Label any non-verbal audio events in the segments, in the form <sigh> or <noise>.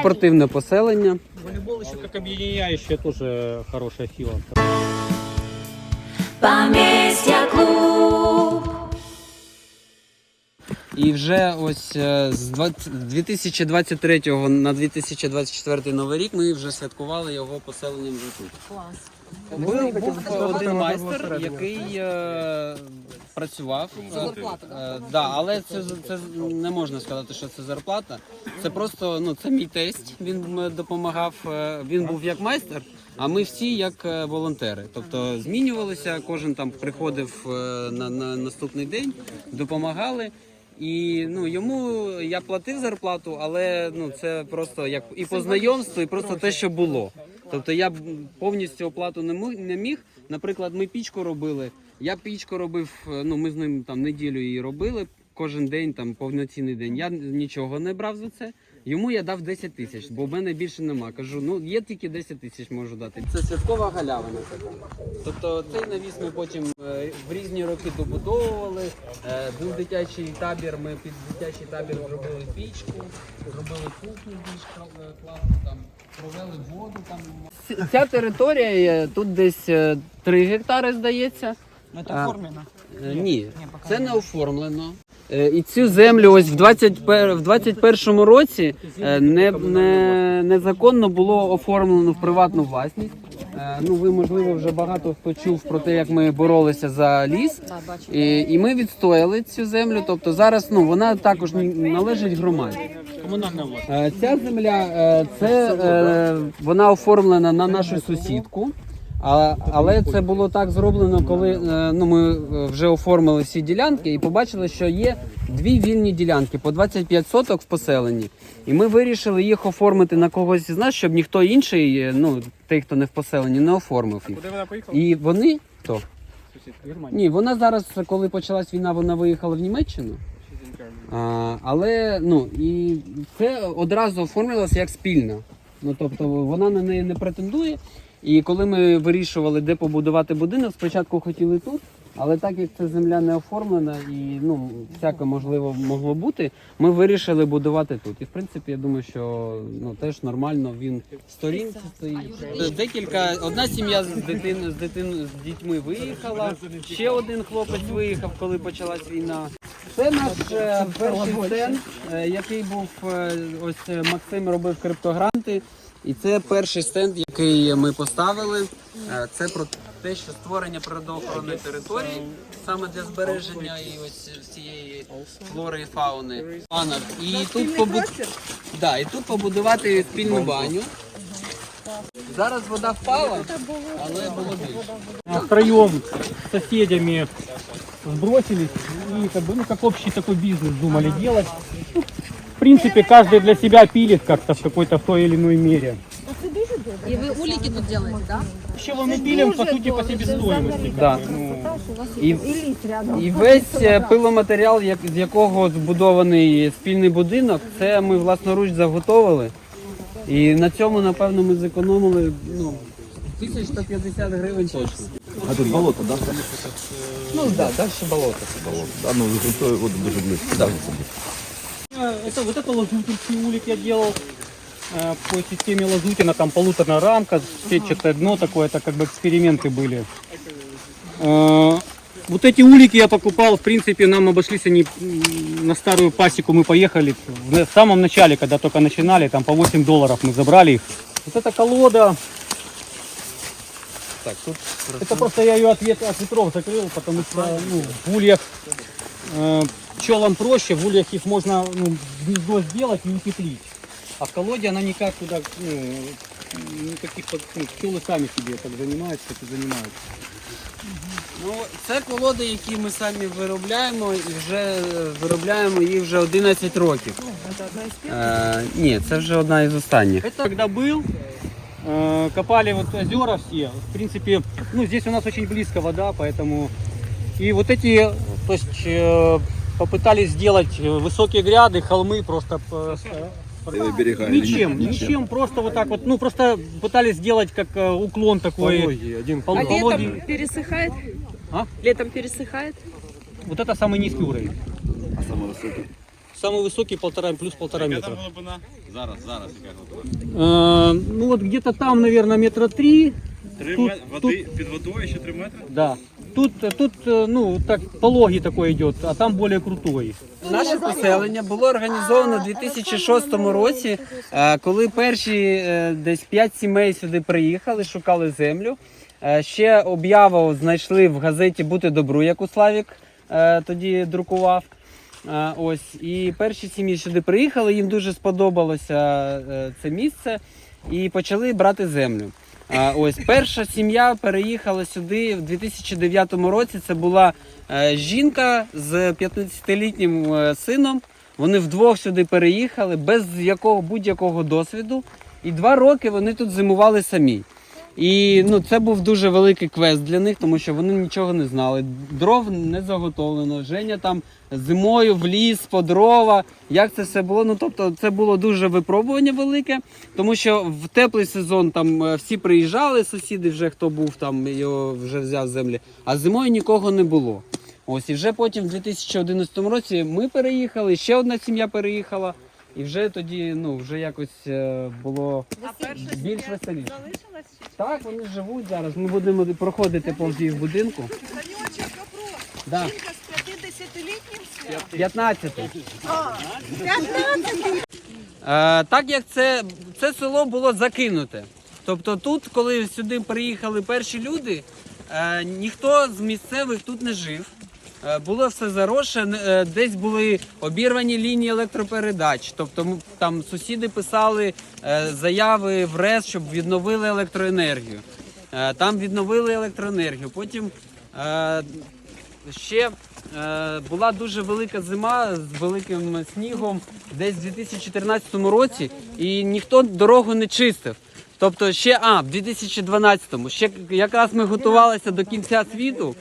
Спортивне поселення. Волейбол ще як объединяющая теж хороша сила. Поместья клуб. І вже ось е, з 2023 на 2024 новий рік ми вже святкували його поселенням вже тут. Був, був один майстер, який е, працював. Е, да, але це, це не можна сказати, що це зарплата. Це просто ну, це мій тесть. Він м- допомагав. е, Він був як майстер, а ми всі як е, волонтери. Тобто змінювалися, кожен там приходив е, на, на наступний день, допомагали. І ну йому я платив зарплату, але ну це просто як і по знайомству, і просто те, що було. Тобто я б повністю оплату не міг, не міг. Наприклад, ми пічку робили. Я пічку робив. е, Ну ми з ним там неділю її робили. Кожен день там повноцінний день. Я нічого не брав за це. Йому я дав 10 тисяч, бо в мене більше нема. Кажу, ну є тільки 10 тисяч можу дати. Це святкова галявина така. Тобто цей навіс ми потім е, в різні роки добудовували. Е, Був дитячий табір. Ми під дитячий табір зробили пічку, зробили кухню більш кла- класно там. Провели воду там. Ця територія є, тут десь 3 гектари, здається. Это оформлено. Е, Ні, це не оформлено. Е, І цю землю ось в 21, в 21 році е, не, не, незаконно було оформлено в приватну власність. Е, Ну, ви, можливо, вже багато хто чув про те, як ми боролися за ліс. І, і ми відстояли цю землю. Тобто зараз ну, вона також належить громаді. Ця земля це вона оформлена на нашу сусідку. А, але це було так зроблено, коли е, ну, ми е, вже оформили всі ділянки і побачили, що є дві вільні ділянки по 25 соток в поселенні. І ми вирішили їх оформити на когось із нас, щоб ніхто інший, е, ну той, хто не в поселенні, не оформив їх. Куда она поехала? І вони то ні, вона зараз, коли почалась війна, вона виїхала в Німеччину. А, але ну і це одразу оформлювалося як спільна. Ну тобто вона на неї не претендує. І коли ми вирішували, де побудувати будинок, спочатку хотіли тут, але так як ця земля не оформлена і ну всяке можливо могло бути, ми вирішили будувати тут. І в принципі, я думаю, що ну теж нормально він в сторінці стоїть. Декілька одна сім'я з дитини з дитин з дітьми виїхала. Ще один хлопець виїхав, коли почалась війна. Це наш е, перший стенд, е, який був е, ось е, Максим робив криптогранти. І це перший стенд, який ми поставили. Е, Це про те, що створення природоохоронної території саме для збереження і ось всієї флори і фауни. І тут побу... да, і тут побудувати спільну баню. Зараз вода впала, але було більше. Втроем с соседями сбросились и как бы, ну, как общий такой бизнес думали делать. В принципе, каждый для себя пилит как-то в какой-то в той или иной мере. И вы улики тут делаете, да? Вообще мы пилим, по сути, по себестоимости. Да. Ну, І, і весь е, пиломатеріал, як, з якого збудований спільний будинок, це ми власноруч заготовили. І на цьому, напевно, ми зекономили ну, 1150 гривень точно. А тут болото, да? Ну так, да, далі болото. Да, ну то вот дуже близько. Да. э, это, вот это лазутинский улик я делал э, По системе Лазутина, там полуторная рамка, сетчатое дно такое, это как бы эксперименты были. Э, Вот эти улики я покупал, в принципе, нам обошлись они на старую пасеку мы поехали. В самом начале, когда только начинали, там по 8 долларов мы забрали их. Вот эта колода, Так, тут это просто я ее от, вет- от ветров закрыл, потому что ну, в ульях э, пчелам проще, в ульях их можно ну, гнездо сделать и утеплить. А в колоде она никак туда, ну, никаких под- ну, пчелы сами себе так занимаются, как и занимаются. Ну, це колоди, які ми самі виробляємо, і вже е, виробляємо їх вже 11 років. Е, ні, це вже одна із останніх. Это когда был, э, копали вот озера все, в принципе, ну здесь у нас очень близко вода, поэтому и вот эти, то есть э, попытались сделать э, высокие гряды, холмы просто по- Э, берега. Ничем, ничем, просто вот так вот, ну просто пытались сделать как э, уклон такой. один пол- А пологий. летом пересыхает? А? Летом пересыхает? Вот это самый низкий уровень. А самый высокий? Самый высокий полтора, плюс полтора метра. Было бы на Зараз, зараз, яка глибина? Э, ну вот где-то там, наверное, метра три. Три Тут- метри, води, під водою ще три метри? Да. Тут, тут, э, ну, так пологий такой идет, а там более крутой. Наше поселення було організовано у 2006 році, е, коли перші е, десь 5 сімей сюди приїхали, шукали землю. Е, Ще об'яву знайшли в газеті Бути добру, яку Славік е, тоді друкував. Е, Ось і перші сім'ї сюди приїхали. Їм дуже сподобалося е, це місце і почали брати землю. А, Ось перша сім'я переїхала сюди в 2009 році. Це була е, жінка з 15-літнім е, сином. Вони вдвох сюди переїхали без якого будь-якого досвіду. І два роки вони тут зимували самі. І ну, це був дуже великий квест для них, тому що вони нічого не знали. Дров не заготовлено. Женя там зимою в ліс по дрова. Як це все було? Ну тобто, це було дуже випробування велике, тому що в теплий сезон там е, всі приїжджали, сусіди, вже хто був там, його вже взяв землі, а зимою нікого не було. Ось і вже потім, в 2011 році, ми переїхали, ще одна сім'я переїхала, і вже тоді ну вже якось е, було більш веселіше. Так, вони живуть зараз. Ми будемо проходити повз їх будинку. Вопрос. Да. Жінка з 50-літнім свят? 15. Е, так як це, це село було закинуте. Тобто тут, коли сюди приїхали перші люди, е, ніхто з місцевих тут не жив. Е, було все зарошене, е, десь були обірвані лінії електропередач. Тобто там сусіди писали е, заяви в РЕС, щоб відновили електроенергію. Там відновили електроенергію. Потім ще була дуже велика зима з великим снігом десь в 2014 році, і ніхто дорогу не чистив. Тобто ще а, в 2012-му, ще якраз ми готувалися до кінця світу.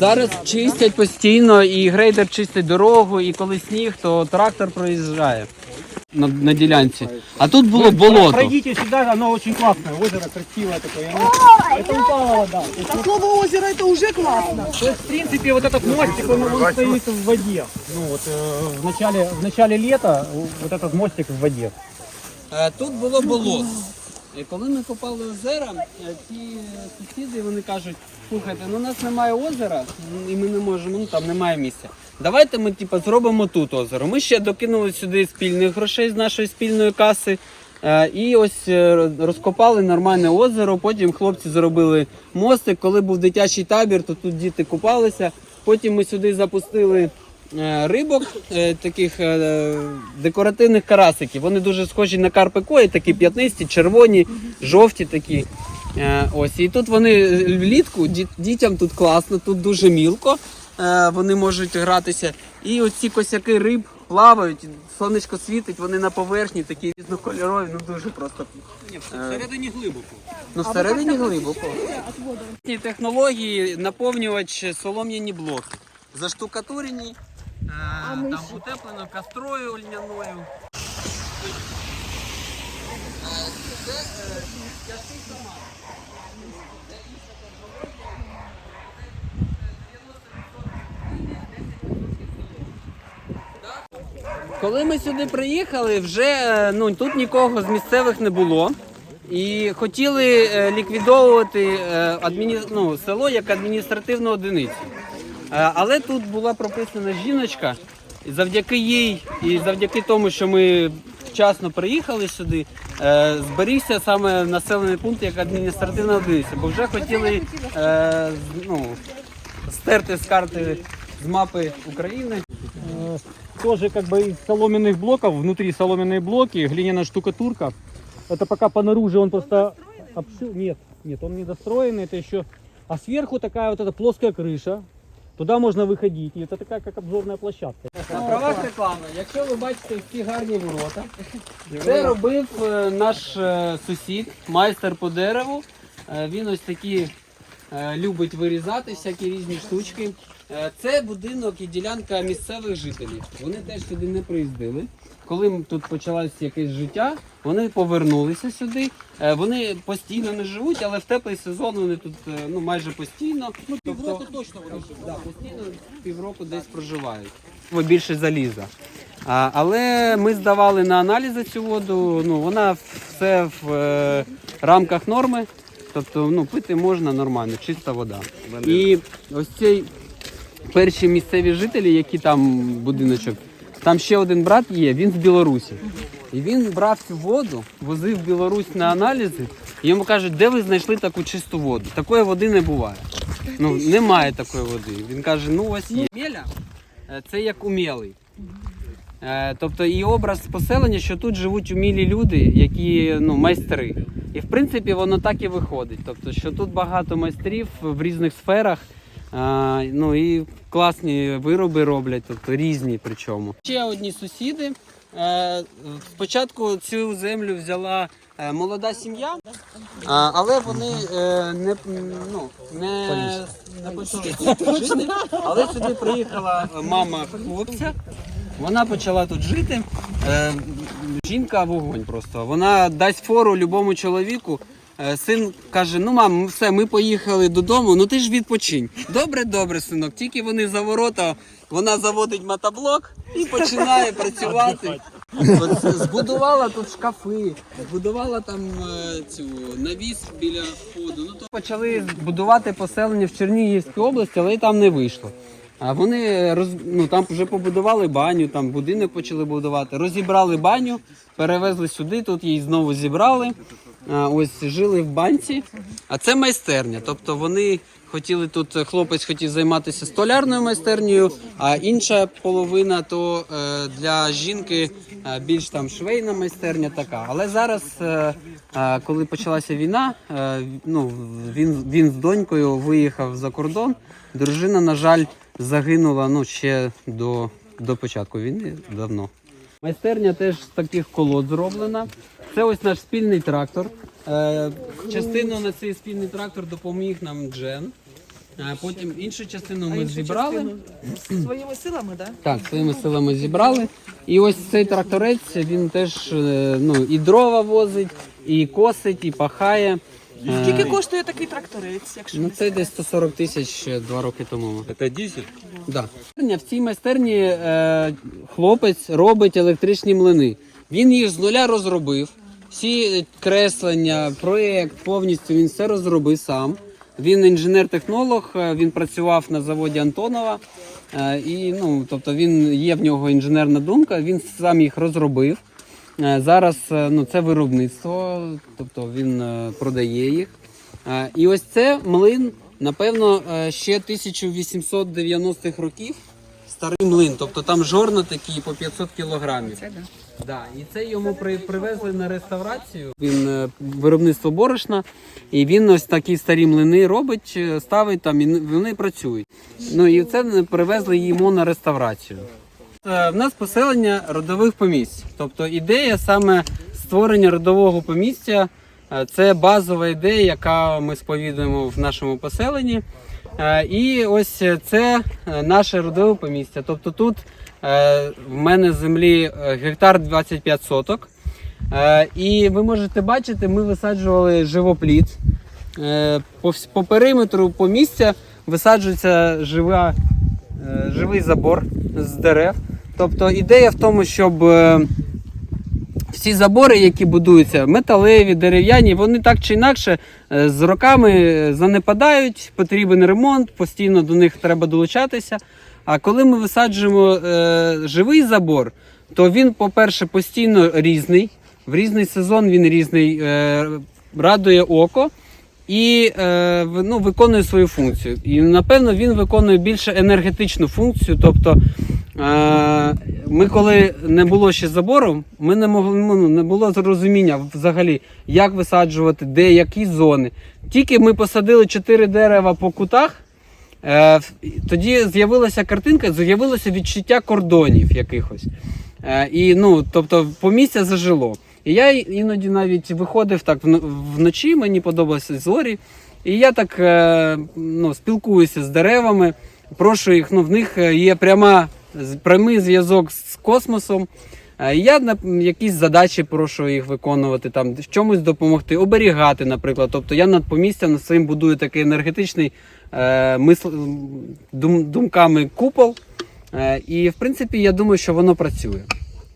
Зараз чистять постійно, і грейдер чистить дорогу, і коли сніг, то трактор проїжджає на, на ділянці. А тут було болото. Пройдите сюда, оно очень классное, озеро красивое такое. оно- Это упала вода. То есть, По слову озеро, это уже классно. то есть, в принципе, вот этот мостик, он, он стоит в воде. Ну вот э, в начале, в начале лета вот этот мостик в воде. Е, Тут було болото. І коли ми копали озера, е, ті сусіди вони кажуть, слухайте, ну у нас немає озера, і ми не можемо, ну там немає місця. Давайте ми типу, зробимо тут озеро. Ми ще докинули сюди спільних грошей з нашої спільної каси. е, І ось е, розкопали нормальне озеро. Потім хлопці зробили мостик. Коли був дитячий табір, то тут діти купалися. Потім ми сюди запустили е, рибок, е, таких е, декоративних карасиків. Вони дуже схожі на карпи кої, такі п'ятнисті, червоні, жовті такі. Е, Ось і тут вони е, влітку дітям тут класно, тут дуже мілко. е, Вони можуть гратися. І ось ці косяки риб плавають, сонечко світить, вони на поверхні такі різнокольорові, ну дуже просто. Всередині глибоко. Ну, всередині глибоко. Ці технології наповнювач солом'яні блоки. Заштукатурені, е, там утеплено кастрою льняною. Коли ми сюди приїхали, вже е, ну, тут нікого з місцевих не було. І хотіли е, ліквідовувати е, адміні... ну, село як адміністративну одиницю. Е, Але тут була прописана жіночка, і завдяки їй, і завдяки тому, що ми вчасно приїхали сюди, е, зберігся саме населений пункт як адміністративна одиниця, бо вже хотіли е, з- ну, стерти з карти з мапи України. Э, Тоже как бы из соломенных блоков, внутри соломенные блоки, глиняная штукатурка. Это пока по наружу он просто обшил. Нет, нет, он не достроенный, это еще. А сверху такая вот эта плоская крыша. Туда можна виходити, і це така як обзорна площадка. На правах реклами, якщо ви бачите ці гарні ворота, це робив е, наш е, сусід, майстер по дереву. Е, Він ось такі любить вирізати всякі різні штучки. Це будинок і ділянка місцевих жителів. Вони теж сюди не приїздили. Коли тут почалось якесь життя, вони повернулися сюди. Е, Вони постійно не живуть, але в теплий сезон вони тут е, ну, майже постійно. Ну, півроку точно вони живуть. Да, постійно півроку десь проживають. Більше заліза. А, але ми здавали на аналізи цю воду. Ну, вона все в е, рамках норми. Тобто ну, пити можна нормально, чиста вода. І ось цей перші місцеві жителі, які там будиночок, там ще один брат є, він з Білорусі. І він брав цю воду, возив в Білорусь на аналізи, і йому кажуть, де ви знайшли таку чисту воду? Такої води не буває. Ну, немає такої води. Він каже, ну ось є. Меля е, це як умілий. Е, Тобто і образ поселення, що тут живуть умілі люди, які ну, майстри. І в принципі воно так і виходить. Тобто, що тут багато майстрів в різних сферах. А, ну і класні вироби роблять, тобто різні причому. Ще одні сусіди. Е, спочатку цю землю взяла е, молода сім'я, але вони е, не, ну, не, не почали тут жити. Але сюди приїхала мама хлопця. Вона почала тут жити. Е, жінка вогонь просто. Вона дасть фору любому чоловіку. Е, Син каже: ну мам, все, ми поїхали додому, ну ти ж відпочинь. Добре, добре, синок. Тільки вони за ворота, вона заводить мотоблок і починає <laughs> працювати. От збудувала тут шкафи, збудувала там е, цю навіс біля входу. Ну то почали будувати поселення в Чернігівській області, але й там не вийшло. А вони роз, ну, там вже побудували баню, там будинок почали будувати, розібрали баню, перевезли сюди, тут її знову зібрали. Ось жили в банці. А це майстерня. Тобто вони хотіли тут, е, хлопець хотів займатися столярною майстернею, а інша половина то е, для жінки е, більш там швейна майстерня така. Але зараз, коли почалася війна, ну, він, він з донькою виїхав за кордон. Дружина, на жаль, загинула ну, ще до, до початку війни давно. Майстерня теж з таких колод зроблена. Це ось наш спільний трактор. Е, частину на цей спільний трактор допоміг нам Джен. Е, потім іншу частину ми зібрали. Своїми силами, так? Так, своїми силами зібрали. І ось цей тракторець він теж е, ну, і дрова возить, і косить, і пахає. Скільки коштує такий тракторець, якщо Ну це десь 140 тисяч два роки тому. Це дизель? Да. В цій майстерні е, хлопець робить електричні млини. Він їх з нуля розробив. Всі креслення, проєкт, повністю він все розробив сам. Він інженер-технолог, е, він працював на заводі Антонова. Е, і, ну, тобто він є в нього інженерна думка, він сам їх розробив. Е, Зараз е, ну, це виробництво, тобто він е, продає їх. Е, І ось це млин, напевно, е, ще 1890-х років. Старий млин, тобто там жорна такі по 500 кілограмів. Це да. Да. І це йому при, привезли на реставрацію. Він е, виробництво борошна, і він ось такі старі млини робить, е, ставить там, і вони працюють. Ну і це привезли йому на реставрацію. В нас поселення родових помісць. Тобто ідея саме створення родового помістя це базова ідея, яка ми сповідуємо в нашому поселенні. Е, І ось це е, наше родове помістя. Тобто тут е, в мене землі е, гектар 25 соток. Е, І ви можете бачити, ми висаджували живопліт. Е, По, по периметру помістя висаджується жива е, живий забор з дерев. Тобто ідея в тому, щоб е, всі забори, які будуються, металеві, дерев'яні, вони так чи інакше е, з роками занепадають, потрібен ремонт, постійно до них треба долучатися. А коли ми висаджуємо е, живий забор, то він, по-перше, постійно різний. В різний сезон він різний, е, радує око і е, ну, виконує свою функцію. І напевно він виконує більше енергетичну функцію. Тобто, е, ми, коли не було ще забору, ми не могли ну, не було зрозуміння взагалі, як висаджувати, де, які зони. Тільки ми посадили чотири дерева по кутах. Е, тоді з'явилася картинка, з'явилося відчуття кордонів якихось. Е, і ну, тобто, помістя зажило. І я іноді навіть виходив так вночі, мені подобалися зорі. І я так е, ну, спілкуюся з деревами, прошу їх, ну, в них е, є пряма, прямий зв'язок з космосом. Е, Я на якісь задачі прошу їх виконувати, там чомусь допомогти, оберігати, наприклад. Тобто я над помістям своїм будую такий енергетичний е, мисл... дум... думками купол. Е, І в принципі, я думаю, що воно працює.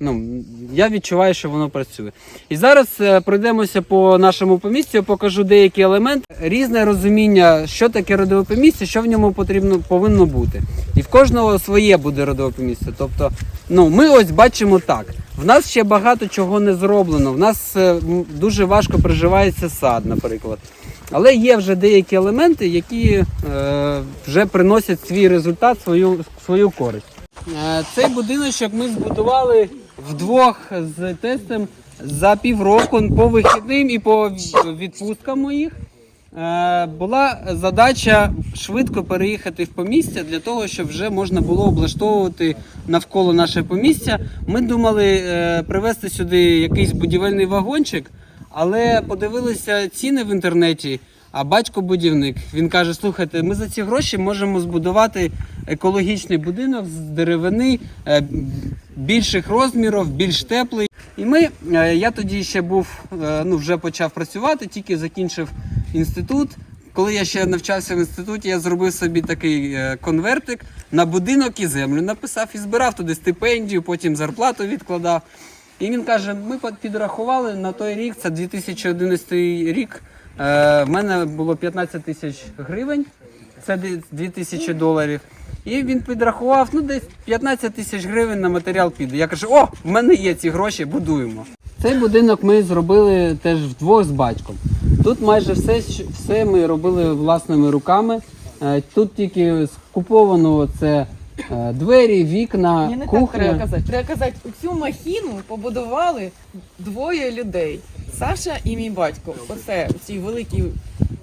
Ну, я відчуваю, що воно працює. І зараз е, пройдемося по нашому помістю, покажу деякі елементи. Різне розуміння, що таке родове помістя, що в ньому потрібно повинно бути. І в кожного своє буде родове помістя. Тобто, ну, ми ось бачимо так. В нас ще багато чого не зроблено. В нас е, дуже важко приживається сад, наприклад. Але є вже деякі елементи, які е, вже приносять свій результат, свою, свою користь. Е, Цей будиночок ми збудували вдвох з тестем за півроку по вихідним і по відпусткам моїх. Е, Була задача швидко переїхати в помістя для того, щоб вже можна було облаштовувати навколо наше помістя. Ми думали е, привезти сюди якийсь будівельний вагончик, але подивилися ціни в інтернеті. А батько будівник він каже: слухайте, ми за ці гроші можемо збудувати екологічний будинок з деревини е, більших розмірів, більш теплий. І ми, е, я тоді ще був, е, ну вже почав працювати, тільки закінчив інститут. Коли я ще навчався в інституті, я зробив собі такий конвертик на будинок і землю. Написав і збирав туди стипендію, потім зарплату відкладав. І він каже: ми підрахували на той рік, це 2011 рік. Е, в мене було 15 тисяч гривень, це 2 тисячі доларів. І він підрахував, ну десь 15 тисяч гривень на матеріал піде. Я кажу, о, в мене є ці гроші, будуємо. Цей будинок ми зробили теж вдвох з батьком. Тут майже все, все ми робили власними руками. Е, Тут тільки скуповано це е, двері, вікна, Ні, не так треба казати. Треба казати, цю махіну побудували двоє людей. Саша і мій батько. Оце ці великі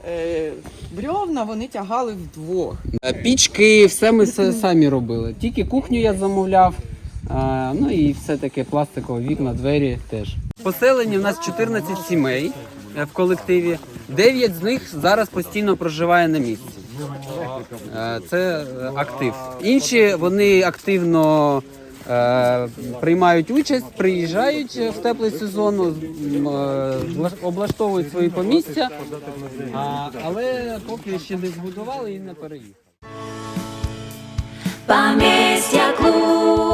е, брьовна вони тягали вдвох. Е, Пічки, все ми самі робили. Тільки кухню я замовляв. е, Ну і все таке пластикове, вікна, двері теж. Поселені в нас 14 сімей е, в колективі. 9 з них зараз постійно проживає на місці. Це актив. Інші вони активно приймають участь, приїжджають в теплий сезон, е, облаштовують свої помістя, але поки ще не збудували і не переїхали. Поместья клуб.